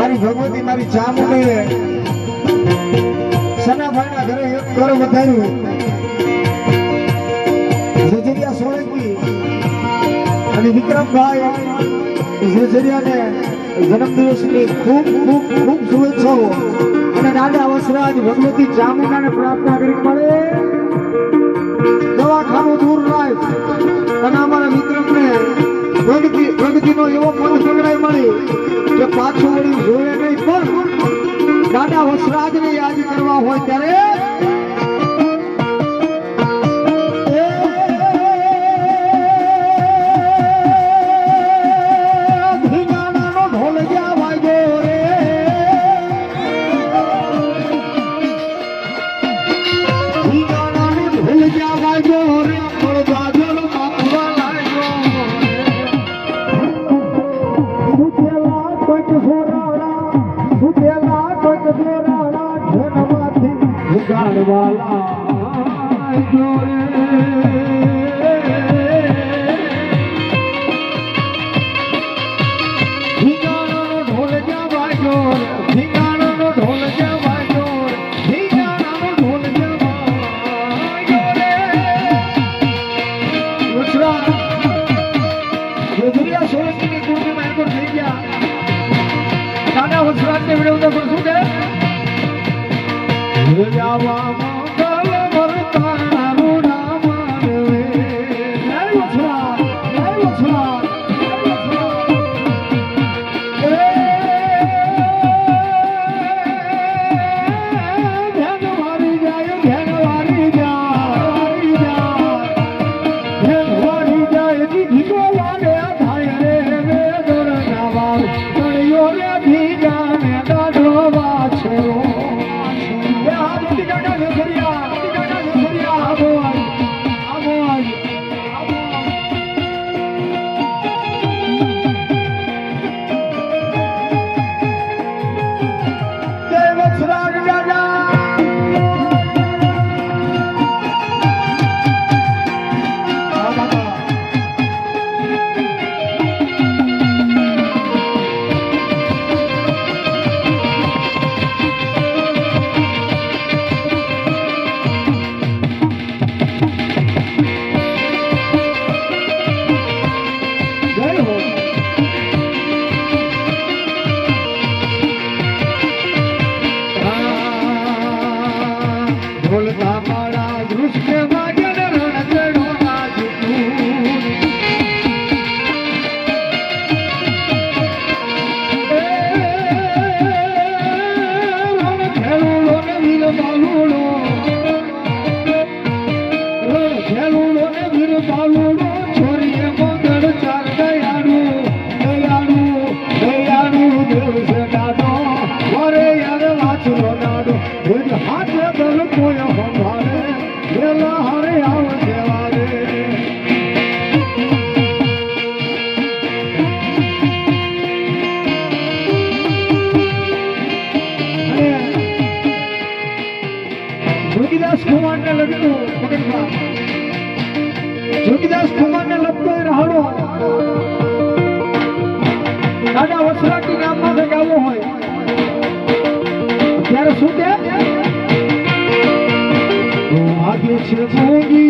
મારી ભગવતી મારી ચામુંડી સનાભાઈ ના ઘરે એક ઘર વધાર્યું. ઝજરિયા સોળંકી અને વિક્રમભાઈ ઝજરિયાને જન્મદિવસની ખૂબ ખૂબ ખૂબ શુભેચ્છાઓ. અને દાદા વસરાજ ભગવતી ચામુંડાને પ્રાર્થના કરી પડે. દવાખાનું દૂર રાખ અને અમારા મિત્રને જગજીનો એવો પુરુષ વગડાઈ મળી કે પાછું વળી જોયે નહીં. પણ દાદા વસરાજને યાદ કરવા હોય ત્યારે घर वाला जोड़े ખુમારને લગતું મગજમાં જોગીદાસ ખુમારને લગતો એ રહાડો દાદા વસરાકી ગામમાં ગાવો હોય. ત્યારે શું કે આગે છે જોગી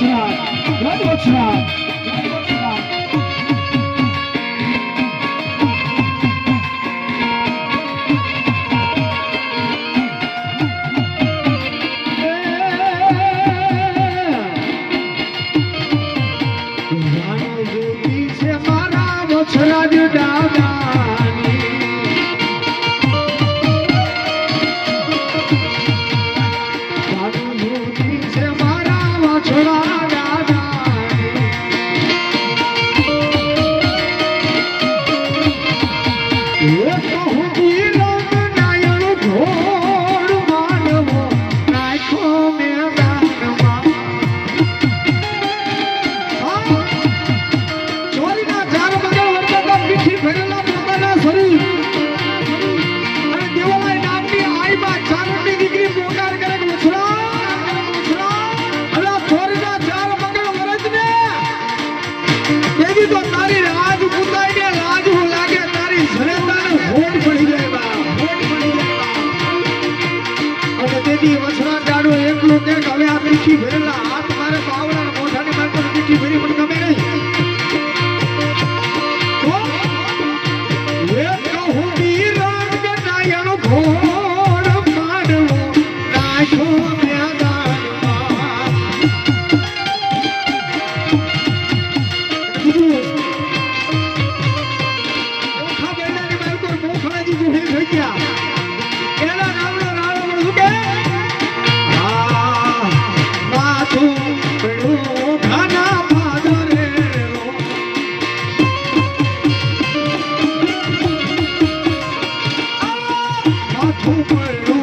ગુજરાત જય ગુજરાત જય ગુજરાત Epa! Mato Maior